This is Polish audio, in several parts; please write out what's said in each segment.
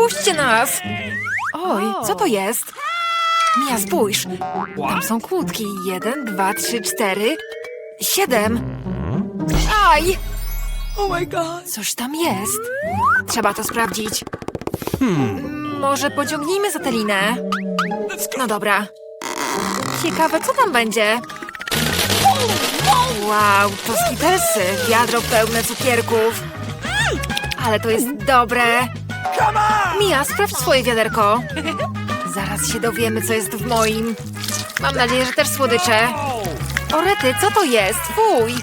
wypuśćcie nas! Oj, co to jest? Mia, spójrz. Tam są kłódki. Jeden, dwa, trzy, cztery, siedem. Aj! Oh my god. Coś tam jest. Trzeba to sprawdzić. Może pociągnijmy za tę linę? No dobra. Ciekawe, co tam będzie. Wow, to skitelsy. Wiadro pełne cukierków. Ale to jest dobre. Mia, sprawdź swoje wiaderko. Zaraz się dowiemy, co jest w moim. Mam nadzieję, że też słodycze. Orety, co to jest? Fuj!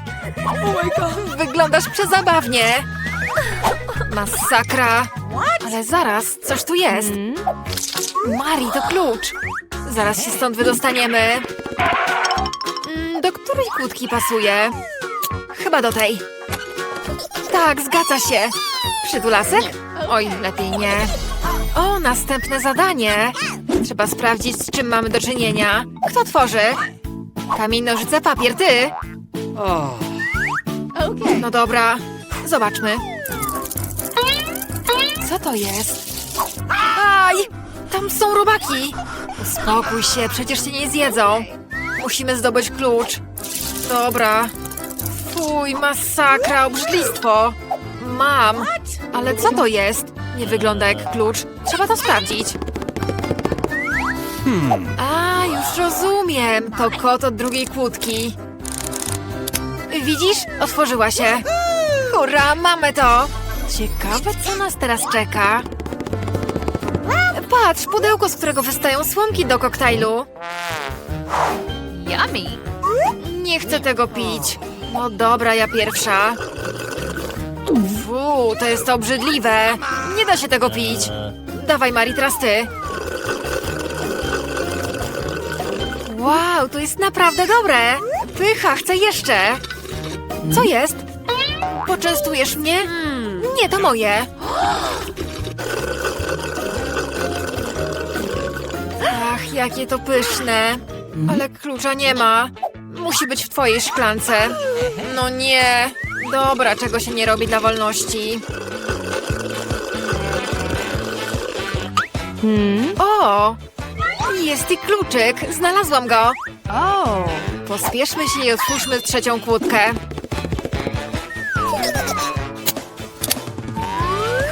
Oh. Wyglądasz przezabawnie. Masakra. Ale zaraz, coś tu jest. Mari, to klucz. Zaraz się stąd wydostaniemy. Mm, Do której kłódki pasuje? Chyba do tej. Tak, zgadza się. Przytulasek? Oj, lepiej nie. O, następne zadanie. Trzeba sprawdzić, z czym mamy do czynienia. Kto tworzy? Kamień, nożyce, papier, ty. No dobra, zobaczmy. Co to jest? Aj! Tam są robaki! Uspokój się, przecież się nie zjedzą. Musimy zdobyć klucz. Dobra. Fuj, masakra, obrzydlistwo. Mam. Ale co to jest? Nie wygląda jak klucz. Trzeba to sprawdzić. A, już rozumiem. To kot od drugiej kłódki. Widzisz? Otworzyła się. Hurra, mamy to! Ciekawe, co nas teraz czeka. Patrz, pudełko, z którego wystają słomki do koktajlu. Yummy. Nie chcę tego pić. No dobra, ja pierwsza. Fu, to jest obrzydliwe. Nie da się tego pić. Dawaj, Mari, teraz ty. Wow, to jest naprawdę dobre. Pycha, chcę jeszcze. Co jest? Poczęstujesz mnie? Nie, to moje. Ach, jakie to pyszne. Ale klucza nie ma. Musi być w twojej szklance. No nie. Dobra, czego się nie robi dla wolności. O! Jest i kluczyk. Znalazłam go. Oh. Pospieszmy się i otwórzmy trzecią kłódkę.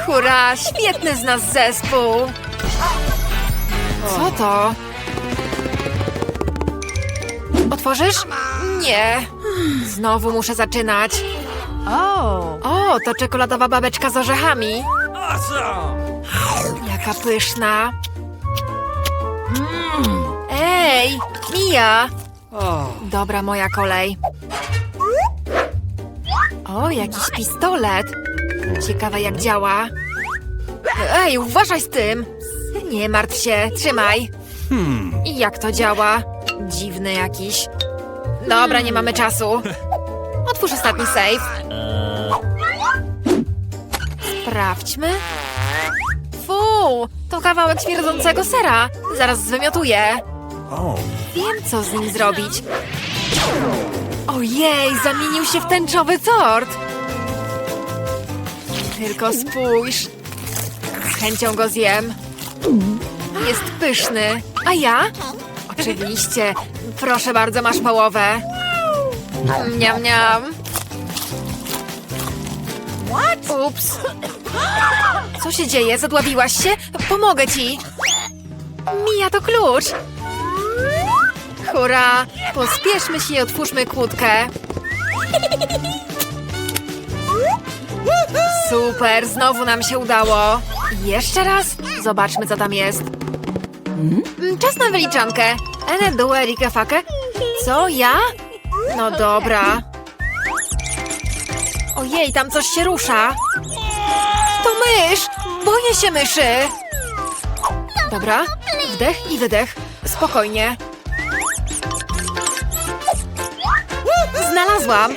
Hurra! Świetny z nas zespół! Co to? Otworzysz? Nie. Znowu muszę zaczynać. Oh. O, to czekoladowa babeczka z orzechami. Awesome. Jaka pyszna. Ej, Mija! Dobra, moja kolej. O, jakiś pistolet. Ciekawe jak działa. Ej, uważaj z tym. Nie martw się, trzymaj. I jak to działa? Dziwny jakiś. Dobra, nie mamy czasu. Otwórz ostatni safe. Sprawdźmy. Fu, to kawałek śmierdzącego sera. Zaraz zwymiotuję. Wiem, co z nim zrobić. Ojej, zamienił się w tęczowy tort. Tylko spójrz. Z chęcią go zjem. Jest pyszny. A ja? Oczywiście. Proszę bardzo, masz połowę. Miam, miam. Ups. Co się dzieje? Zadławiłaś się? Pomogę ci. Mija to klucz. Hurra! Pospieszmy się i otwórzmy kłódkę. Super, znowu nam się udało. Jeszcze raz? Zobaczmy, co tam jest. Mm, Czas na wyliczankę. Ene due rike fake. Co, ja? No dobra. Ojej, tam coś się rusza. To mysz! Boję się myszy! Dobra, wdech i wydech. Spokojnie. Znalazłam!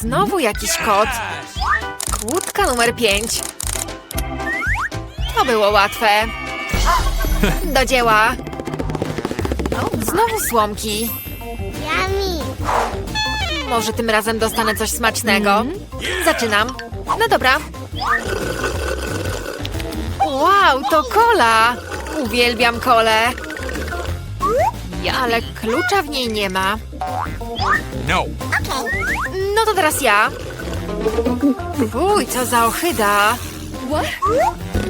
Znowu jakiś kot. Kłódka numer pięć. To było łatwe. Do dzieła. Znowu słomki. Może tym razem dostanę coś smacznego. Zaczynam. No dobra. Wow, to kola! Uwielbiam kolę. Ale klucza w niej nie ma. No. No to teraz ja. Uj, co za ochyda.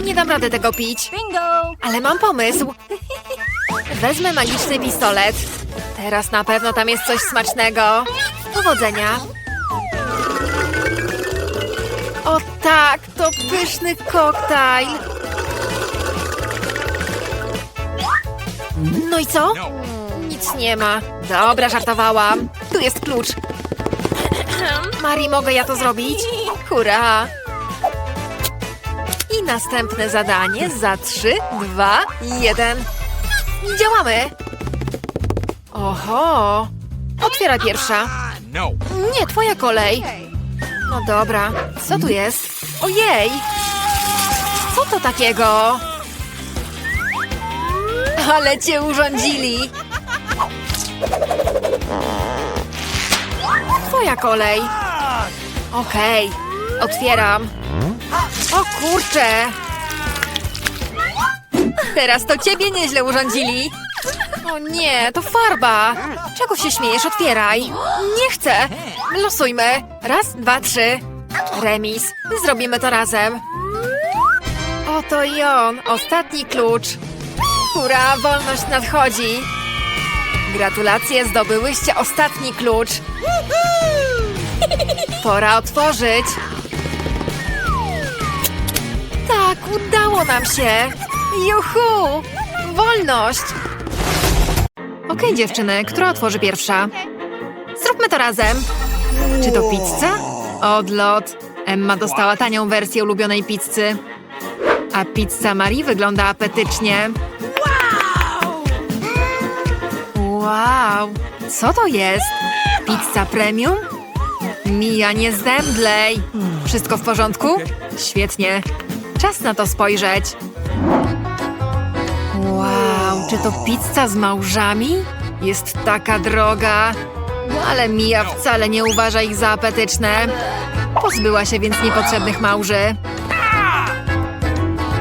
Nie dam rady tego pić. Bingo! Ale mam pomysł. Wezmę magiczny pistolet. Teraz na pewno tam jest coś smacznego. Powodzenia. O tak, to pyszny koktajl. No i co? No. Nic nie ma. Dobra, żartowałam. Tu jest klucz. Mari, mogę ja to zrobić? Hurra! I następne zadanie za trzy, dwa, jeden. Działamy! Oho! Otwiera pierwsza. No. Nie, twoja kolej. No dobra, co tu jest? Ojej! Co to takiego? Ale cię urządzili! Twoja kolej. Okej, otwieram. O kurczę! Teraz to ciebie nieźle urządzili. O nie, to farba. Czego się śmiejesz? Otwieraj. Nie chcę. Losujmy. Raz, dwa, trzy. Remis. Zrobimy to razem. Oto i on. Ostatni klucz. Hurra, wolność nadchodzi. Gratulacje, zdobyłyście ostatni klucz. Pora otworzyć. Tak, udało nam się. Juhu! Wolność! Okej, dziewczyny, która otworzy pierwsza? Zróbmy to razem. Czy to pizza? Odlot. Emma dostała tanią wersję ulubionej pizzy. A pizza Marii wygląda apetycznie. Wow! Co to jest? Pizza premium? Mija, nie zemdlej! Wszystko w porządku? Świetnie. Czas na to spojrzeć. Czy to pizza z małżami? Jest taka droga. Ale Mia wcale nie uważa ich za apetyczne. Pozbyła się więc niepotrzebnych małży.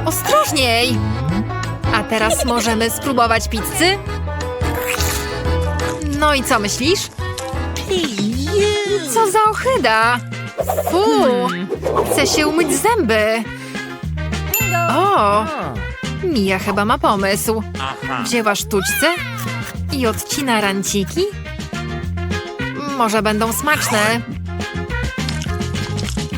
Ostrożniej! A teraz możemy spróbować pizzy? No i co myślisz? Co za ohyda! Fu! Chcę się umyć zęby. O! Mija chyba ma pomysł. Wzięła sztućce i odcina ranciki? Może będą smaczne.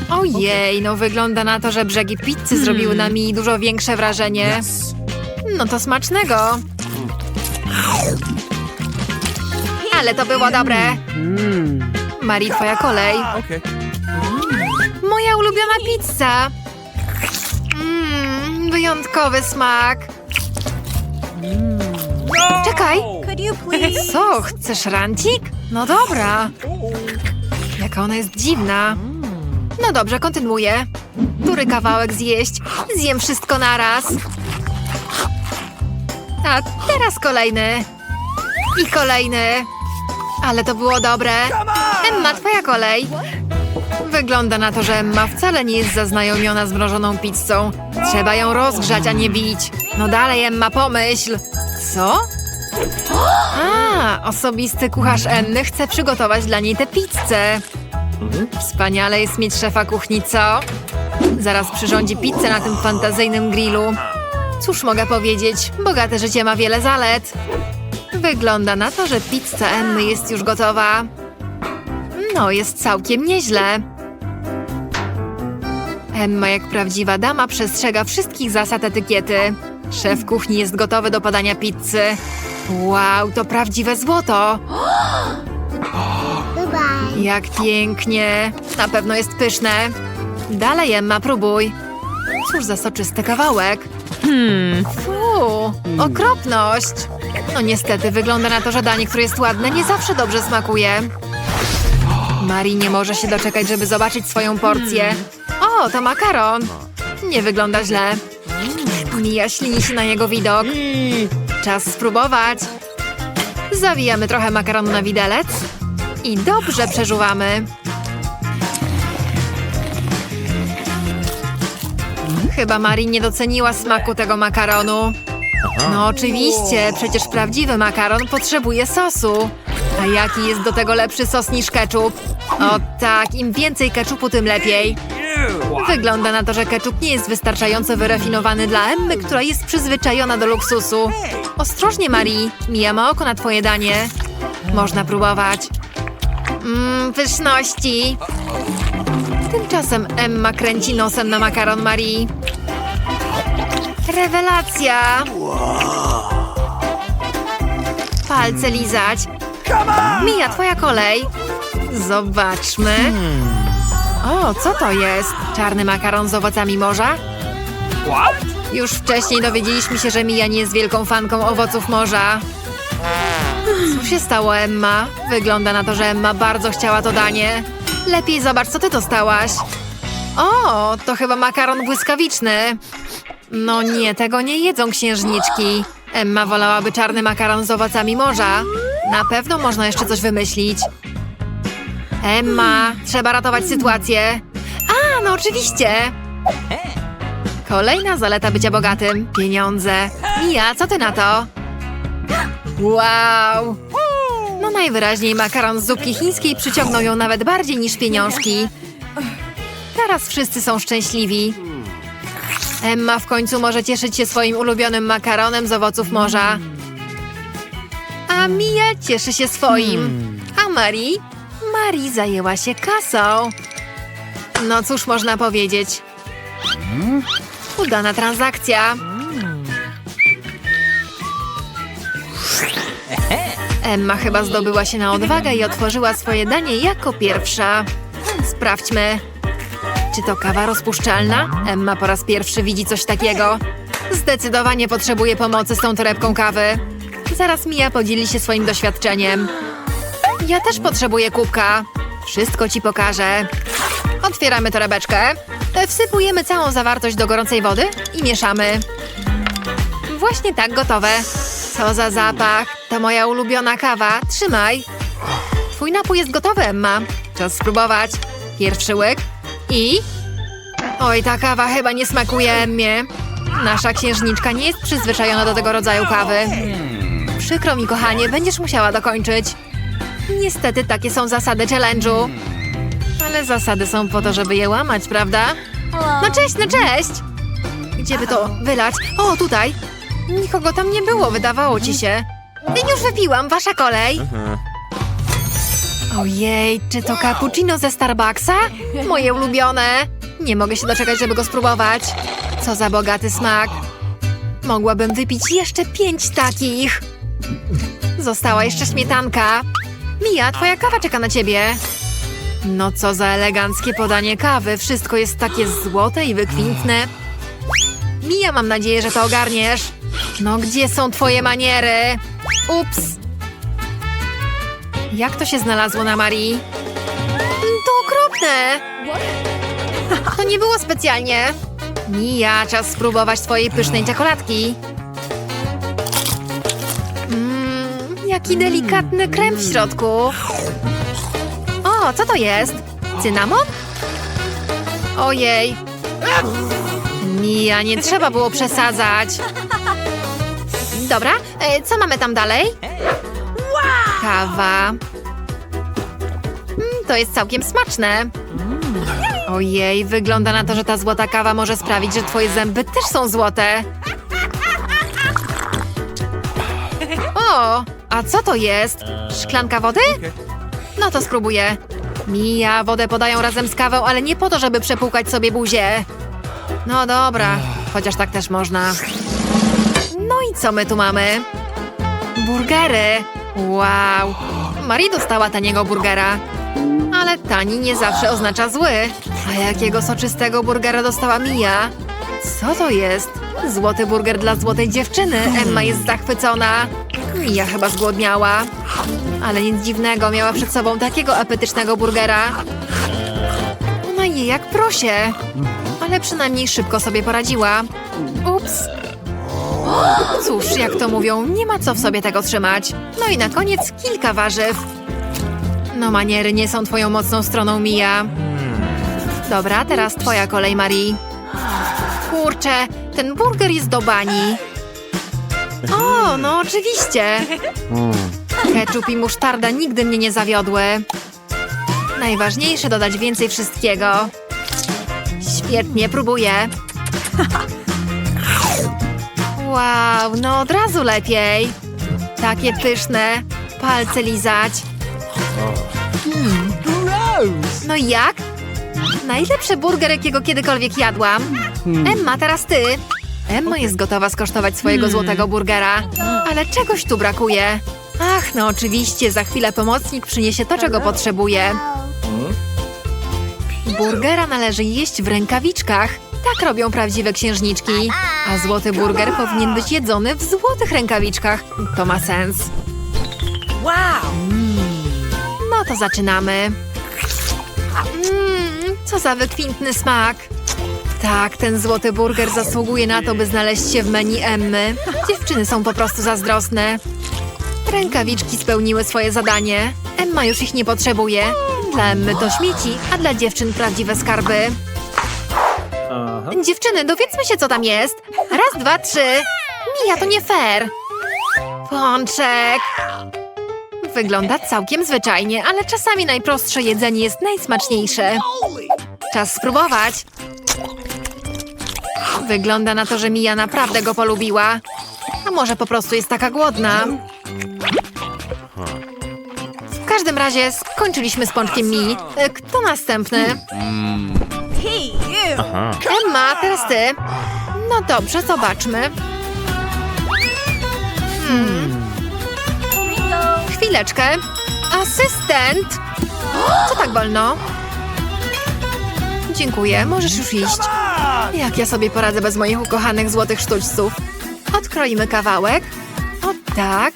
Ojej, no wygląda na to, że brzegi pizzy zrobiły na mi dużo większe wrażenie. No to smacznego. Ale to było dobre. Marii, twoja kolej. Moja ulubiona pizza. Wyjątkowy smak. Czekaj. You please? Co, chcesz rancik? No dobra. Jaka ona jest dziwna. No dobrze, kontynuuję. Który kawałek zjeść? Zjem wszystko naraz. A teraz kolejny. I kolejny. Ale to było dobre. Emma, twoja kolej. Wygląda na to, że Emma wcale nie jest zaznajomiona z mrożoną pizzą. Trzeba ją rozgrzać, a nie bić. No dalej, Emma, pomyśl. Co? A, osobisty kucharz Enny chce przygotować dla niej tę pizzę. Wspaniale jest mieć szefa kuchni, co? Zaraz przyrządzi pizzę na tym fantazyjnym grillu. Cóż mogę powiedzieć, bogate życie ma wiele zalet. Wygląda na to, że pizza Emmy jest już gotowa. No, jest całkiem nieźle. Emma, jak prawdziwa dama, przestrzega wszystkich zasad etykiety. Szef kuchni jest gotowy do podania pizzy. Wow, to prawdziwe złoto! Jak pięknie! Na pewno jest pyszne. Dalej, Emma, próbuj. Cóż za soczysty kawałek. Hmm. Fu, okropność. No niestety, wygląda na to, że danie, które jest ładne, nie zawsze dobrze smakuje. Marii nie może się doczekać, żeby zobaczyć swoją porcję. O, to makaron. Nie wygląda źle. Mija ślini się na jego widok. Czas spróbować. Zawijamy trochę makaronu na widelec i dobrze przeżuwamy. Chyba Marii nie doceniła smaku tego makaronu. No oczywiście, przecież prawdziwy makaron potrzebuje sosu. A jaki jest do tego lepszy sos niż ketchup? O tak, im więcej ketchupu, tym lepiej. Wygląda na to, że ketchup nie jest wystarczająco wyrafinowany dla Emmy, która jest przyzwyczajona do luksusu. Ostrożnie, Marii. Mija ma oko na twoje danie. Można próbować. Mmm, pyszności. Tymczasem Emma kręci nosem na makaron Marii. Rewelacja! Palce lizać. Mija, twoja kolej. Zobaczmy. O, co to jest? Czarny makaron z owocami morza? What? Już wcześniej dowiedzieliśmy się, że Mija nie jest wielką fanką owoców morza. Co się stało, Emma? Wygląda na to, że Emma bardzo chciała to danie. Lepiej zobacz, co ty dostałaś. O, to chyba makaron błyskawiczny. No nie, tego nie jedzą księżniczki. Emma wolałaby czarny makaron z owocami morza. Na pewno można jeszcze coś wymyślić. Emma, trzeba ratować sytuację. A, no oczywiście. Kolejna zaleta bycia bogatym. Pieniądze. Mija, co ty na to? Wow! No najwyraźniej makaron z zupki chińskiej przyciągnął ją nawet bardziej niż pieniążki. Teraz wszyscy są szczęśliwi. Emma w końcu może cieszyć się swoim ulubionym makaronem z owoców morza. A Mia cieszy się swoim. A Marii? Marii zajęła się kasą. No cóż można powiedzieć. Udana transakcja. Emma chyba zdobyła się na odwagę i otworzyła swoje danie jako pierwsza. Sprawdźmy. Czy to kawa rozpuszczalna? Emma po raz pierwszy widzi coś takiego. Zdecydowanie potrzebuje pomocy z tą torebką kawy. Zaraz Mia podzieli się swoim doświadczeniem. Ja też potrzebuję kubka. Wszystko ci pokażę. Otwieramy torebeczkę. Wsypujemy całą zawartość do gorącej wody i mieszamy. Właśnie tak gotowe. Co za zapach. To moja ulubiona kawa. Trzymaj. Twój napój jest gotowy, Emma. Czas spróbować. Pierwszy łyk. I... Oj, ta kawa chyba nie smakuje Emmie. Nasza księżniczka nie jest przyzwyczajona do tego rodzaju kawy. Przykro mi, kochanie, będziesz musiała dokończyć. Niestety takie są zasady challenge'u. Ale zasady są po to, żeby je łamać, prawda? No cześć, no cześć! Gdzie by to wylać? O, tutaj! Nikogo tam nie było, wydawało ci się. Już wypiłam, wasza kolej. Ojej, czy to cappuccino ze Starbucksa? Moje ulubione. Nie mogę się doczekać, żeby go spróbować. Co za bogaty smak. Mogłabym wypić jeszcze pięć takich. Została jeszcze śmietanka. Mija, twoja kawa czeka na ciebie. No co za eleganckie podanie kawy. Wszystko jest takie złote i wykwintne. Mija, mam nadzieję, że to ogarniesz. No gdzie są twoje maniery? Ups. Jak to się znalazło na Marii? To okropne. To nie było specjalnie. Mija, czas spróbować twojej pysznej czekoladki. Jaki delikatny krem w środku. O, co to jest? Cynamon? Ojej. Mija, nie trzeba było przesadzać. Dobra, e, co mamy tam dalej? Kawa. Mm, to jest całkiem smaczne. Ojej, wygląda na to, że ta złota kawa może sprawić, że twoje zęby też są złote. O, a co to jest? Szklanka wody? No to spróbuję. Mija, wodę podają razem z kawą, ale nie po to, żeby przepłukać sobie buzię. No dobra, chociaż tak też można. No i co my tu mamy? Burgery. Wow. Marie dostała taniego burgera. Ale tani nie zawsze oznacza zły. A jakiego soczystego burgera dostała Mia? Co to jest? Złoty burger dla złotej dziewczyny. Emma jest zachwycona. Mia chyba zgłodniała. Ale nic dziwnego, miała przed sobą takiego apetycznego burgera. Ona je jak prosie. Ale przynajmniej szybko sobie poradziła. Ups. Cóż, jak to mówią, nie ma co w sobie tego trzymać. No i na koniec kilka warzyw. No maniery nie są twoją mocną stroną, Mija. Dobra, teraz twoja kolej, Marii. Kurczę, ten burger jest do bani. O, no oczywiście. Ketchup i musztarda nigdy mnie nie zawiodły. Najważniejsze dodać więcej wszystkiego. Świetnie, próbuję. Wow, no od razu lepiej. Takie pyszne. Palce lizać. No i jak? Najlepszy burger, jakiego kiedykolwiek jadłam. Emma, teraz ty. Emma jest gotowa skosztować swojego złotego burgera. Ale czegoś tu brakuje. Ach, no oczywiście, za chwilę pomocnik przyniesie to, czego potrzebuje. Burgera należy jeść w rękawiczkach. Tak robią prawdziwe księżniczki. A złoty burger powinien być jedzony w złotych rękawiczkach. To ma sens. Wow. No to zaczynamy. Mmm, co za wykwintny smak. Tak, ten złoty burger zasługuje na to, by znaleźć się w menu Emmy. Dziewczyny są po prostu zazdrosne. Rękawiczki spełniły swoje zadanie. Emma już ich nie potrzebuje. Dla Emmy to śmieci, a dla dziewczyn prawdziwe skarby. Dziewczyny, dowiedzmy się, co tam jest. Raz, dwa, trzy. Mija, to nie fair. Pączek. Wygląda całkiem zwyczajnie, ale czasami najprostsze jedzenie jest najsmaczniejsze. Czas spróbować. Wygląda na to, że Mija naprawdę go polubiła. A może po prostu jest taka głodna. W każdym razie skończyliśmy z pączkiem Mi. E, Kto następny? Emma, teraz ty. No dobrze, zobaczmy. Hmm. Chwileczkę. Asystent! Co tak wolno? Dziękuję, możesz już iść. Jak ja sobie poradzę bez moich ukochanych złotych sztućców? Odkroimy kawałek. O tak.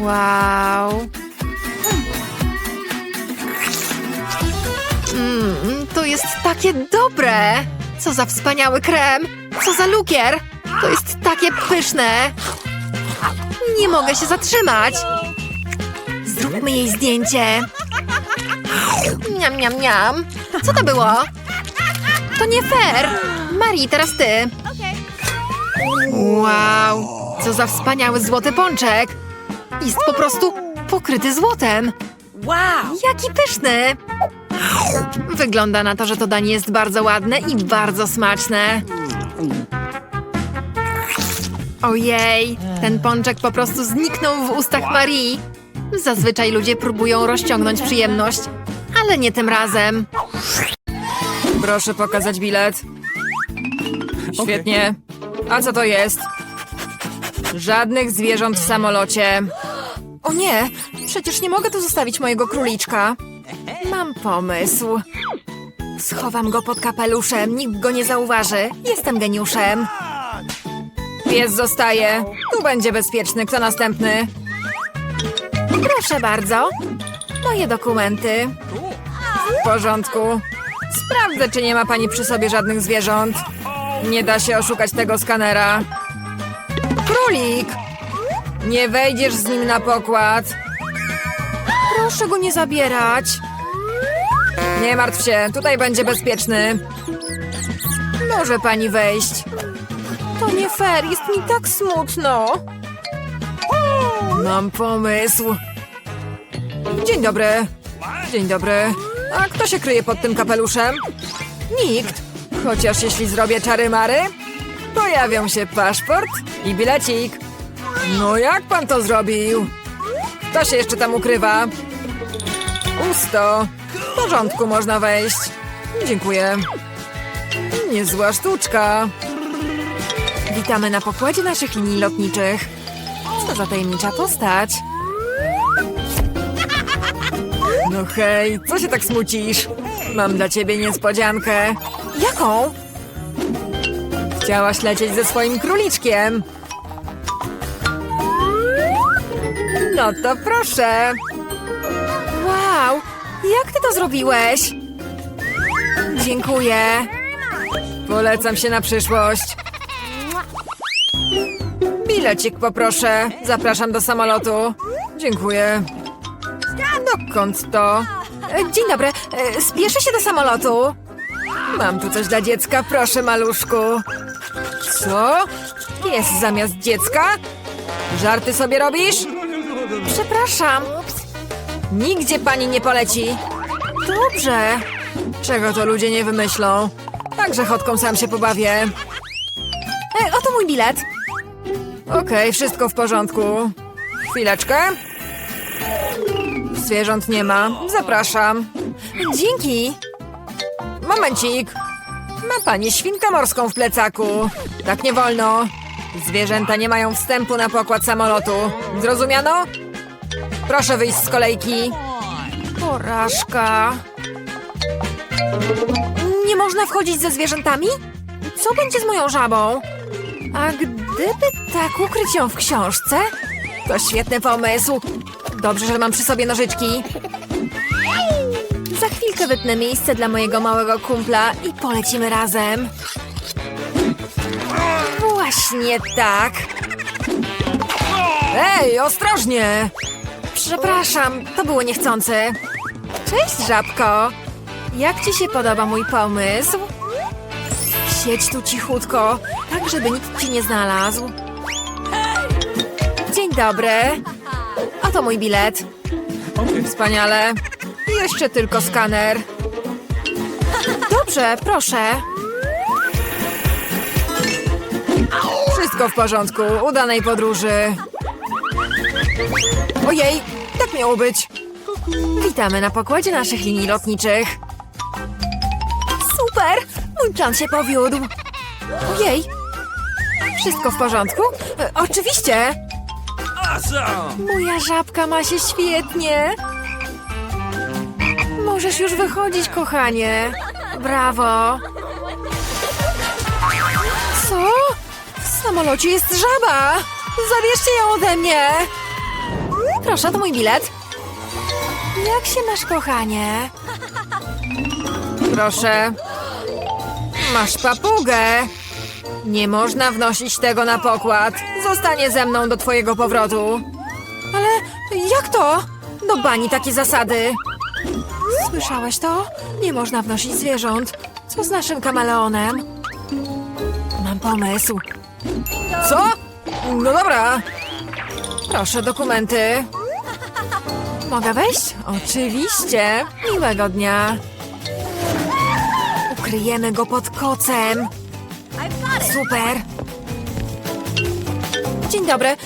Wow. Mmm, to jest takie dobre! Co za wspaniały krem! Co za lukier! To jest takie pyszne! Nie mogę się zatrzymać! Zróbmy jej zdjęcie! Miam, miam, miam! Co to było? To nie fair! Marii, teraz ty! Wow! Co za wspaniały złoty pączek! Jest po prostu pokryty złotem! Wow. Jaki pyszny! Wygląda na to, że to danie jest bardzo ładne i bardzo smaczne. Ojej, ten pączek po prostu zniknął w ustach Marii. Zazwyczaj ludzie próbują rozciągnąć przyjemność, ale nie tym razem. Proszę pokazać bilet. Świetnie. A co to jest? Żadnych zwierząt w samolocie. O nie, przecież nie mogę tu zostawić mojego króliczka. Mam pomysł. Schowam go pod kapeluszem, nikt go nie zauważy. Jestem geniuszem. Pies zostaje. Tu będzie bezpieczny. Kto następny? Proszę bardzo. Moje dokumenty. W porządku. Sprawdzę, czy nie ma pani przy sobie żadnych zwierząt. Nie da się oszukać tego skanera. Królik! Nie wejdziesz z nim na pokład. Proszę go nie zabierać. Nie martw się, tutaj będzie bezpieczny. Może pani wejść. To nie fair, jest mi tak smutno. Mam pomysł. Dzień dobry. Dzień dobry. A kto się kryje pod tym kapeluszem? Nikt. Chociaż jeśli zrobię czary mary, pojawią się paszport i bilecik. No jak pan to zrobił? Kto się jeszcze tam ukrywa? Pusto. W porządku, można wejść. Dziękuję. Niezła sztuczka. Witamy na pokładzie naszych linii lotniczych. Co za tajemnicza postać? No hej, co się tak smucisz? Mam dla ciebie niespodziankę. Jaką? Chciałaś lecieć ze swoim króliczkiem. No to proszę. Wow, jak ty to zrobiłeś? Dziękuję. Polecam się na przyszłość. Bilecik poproszę. Zapraszam do samolotu. Dziękuję. Dokąd to? E, Dzień dobry. E, Spieszę się do samolotu. Mam tu coś dla dziecka, proszę, maluszku. Co? Pies zamiast dziecka? Żarty sobie robisz? Przepraszam. Nigdzie pani nie poleci. Dobrze. Czego to ludzie nie wymyślą? Także chodką sam się pobawię. E, oto mój bilet. Okej, wszystko w porządku. Chwileczkę. Zwierząt nie ma. Zapraszam. Dzięki. Momencik. Ma pani świnkę morską w plecaku. Tak nie wolno. Zwierzęta nie mają wstępu na pokład samolotu. Zrozumiano? Proszę wyjść z kolejki. Porażka. Nie można wchodzić ze zwierzętami? Co będzie z moją żabą? A gdyby tak ukryć ją w książce? To świetny pomysł. Dobrze, że mam przy sobie nożyczki. Za chwilkę wytnę miejsce dla mojego małego kumpla i polecimy razem. Właśnie tak. Ej, ostrożnie! Przepraszam, to było niechcące. Cześć, żabko. Jak ci się podoba mój pomysł? Siedź tu cichutko, tak żeby nikt ci nie znalazł. Dzień dobry. Oto mój bilet. Wspaniale. Jeszcze tylko skaner. Dobrze, proszę. Wszystko w porządku. Udanej podróży. Ojej, tak miało być. Witamy na pokładzie naszych linii lotniczych. Super! Mój plan się powiódł. Ojej. Wszystko w porządku? E, oczywiście. Moja żabka ma się świetnie. Możesz już wychodzić, kochanie. Brawo. Co? W samolocie jest żaba. Zabierzcie ją ode mnie. Proszę, to mój bilet. Jak się masz, kochanie? Proszę. Masz papugę. Nie można wnosić tego na pokład. Zostanie ze mną do twojego powrotu. Ale jak to? Do bani takie zasady. Słyszałeś to? Nie można wnosić zwierząt. Co z naszym kameleonem? Mam pomysł. Co? No dobra. Proszę, dokumenty. Mogę wejść? Oczywiście. Miłego dnia. Ukryjemy go pod kocem. Super. Dzień dobry. E,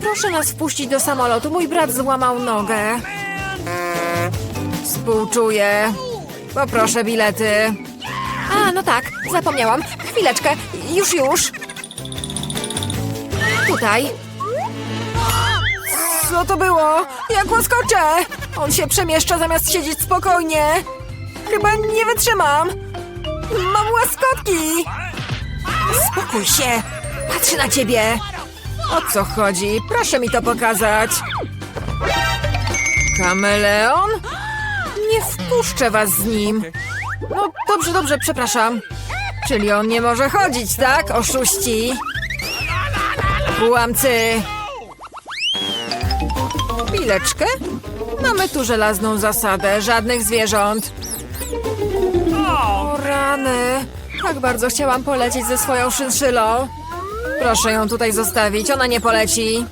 Proszę nas wpuścić do samolotu. Mój brat złamał nogę. Współczuję. Poproszę bilety. A, no tak, zapomniałam. Chwileczkę, już, już. Tutaj. Co to było? Jak łaskocze! On się przemieszcza zamiast siedzieć spokojnie. Chyba nie wytrzymam. Mam łaskotki. Spokój się. Patrzę na ciebie. O co chodzi? Proszę mi to pokazać. Kameleon? Nie wpuszczę was z nim. No dobrze, dobrze, przepraszam. Czyli on nie może chodzić, tak? Oszuści. Łamcy. Chwileczkę. Mamy tu żelazną zasadę. Żadnych zwierząt. O rany. Tak bardzo chciałam polecieć ze swoją szynszylą. Proszę ją tutaj zostawić, ona nie poleci.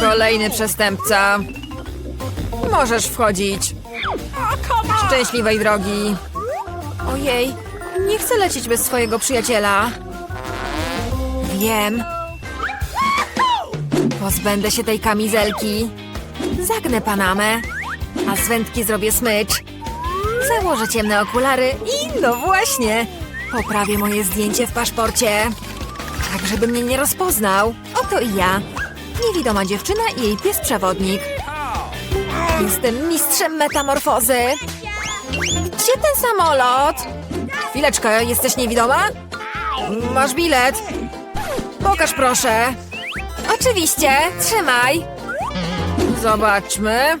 Kolejny przestępca. Możesz wchodzić. Szczęśliwej drogi. Ojej, nie chcę lecieć bez swojego przyjaciela. Wiem. Pozbędę się tej kamizelki. Zagnę Panamę, a z wędki zrobię smycz. Założę ciemne okulary i no właśnie, poprawię moje zdjęcie w paszporcie. Tak, żeby mnie nie rozpoznał. Oto i ja. Niewidoma dziewczyna i jej pies przewodnik. Jestem mistrzem metamorfozy. Gdzie ten samolot? Chwileczkę, jesteś niewidoma? Masz bilet. Pokaż proszę. Oczywiście, trzymaj. Zobaczmy.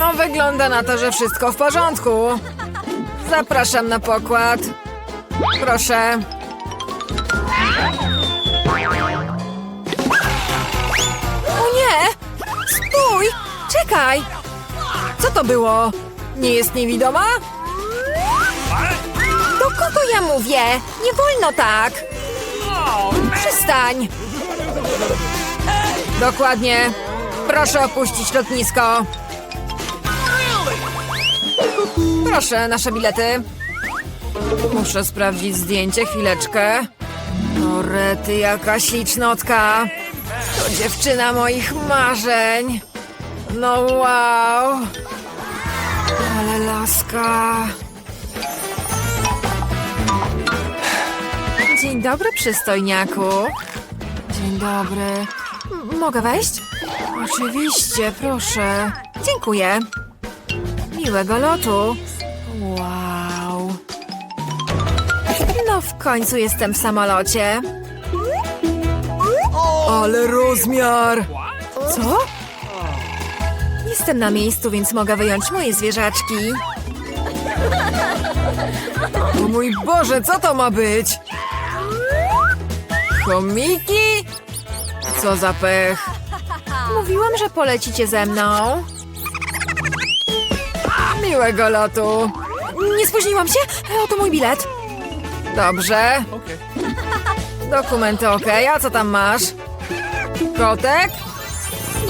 No, wygląda na to, że wszystko w porządku. Zapraszam na pokład. Proszę. Stój! Czekaj! Co to było? Nie jest niewidoma? Co to ja mówię? Nie wolno tak! Przestań! Dokładnie. Proszę opuścić lotnisko. Proszę, nasze bilety. Muszę sprawdzić zdjęcie, chwileczkę. O, rety, jaka ślicznotka. Dziewczyna moich marzeń. No wow. Ale laska. Dzień dobry, przystojniaku. Dzień dobry. M- mogę wejść? Oczywiście, proszę. Dziękuję. Miłego lotu. Wow. No w końcu jestem w samolocie. Ale rozmiar! Co? Jestem na miejscu, więc mogę wyjąć moje zwierzaczki. O mój Boże, co to ma być? Chomiki? Co za pech. Mówiłam, że polecicie ze mną. Miłego lotu. Nie spóźniłam się? Oto mój bilet. Dobrze. Dokumenty ok, a co tam masz? Kotek?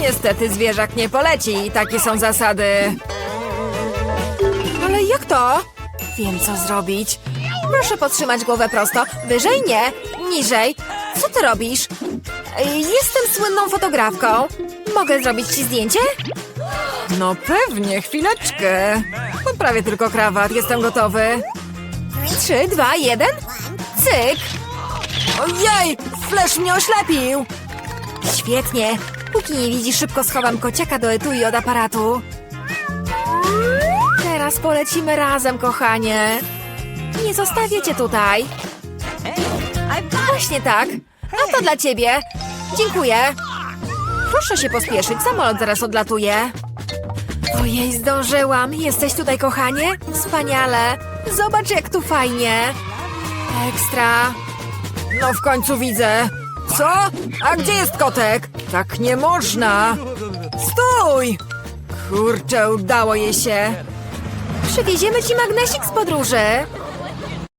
Niestety zwierzak nie poleci, takie są zasady. Ale jak to? Wiem, co zrobić. Proszę podtrzymać głowę prosto. Wyżej nie, niżej. Co ty robisz? Jestem słynną fotografką. Mogę zrobić ci zdjęcie? No pewnie, chwileczkę. Poprawię tylko krawat, jestem gotowy. Trzy, dwa, jeden. Cyk. Ojej, flash mnie oślepił. Świetnie. Póki nie widzisz, szybko schowam kociaka do etui od aparatu. Teraz polecimy razem, kochanie. Nie zostawię cię tutaj. Właśnie tak. A to dla ciebie. Dziękuję. Proszę się pospieszyć, samolot zaraz odlatuje. Ojej, zdążyłam. Jesteś tutaj, kochanie? Wspaniale. Zobacz, jak tu fajnie. Ekstra. No w końcu widzę. Co? A gdzie jest kotek? Tak nie można. Stój! Kurczę, udało jej się. Przywieziemy ci magnesik z podróży.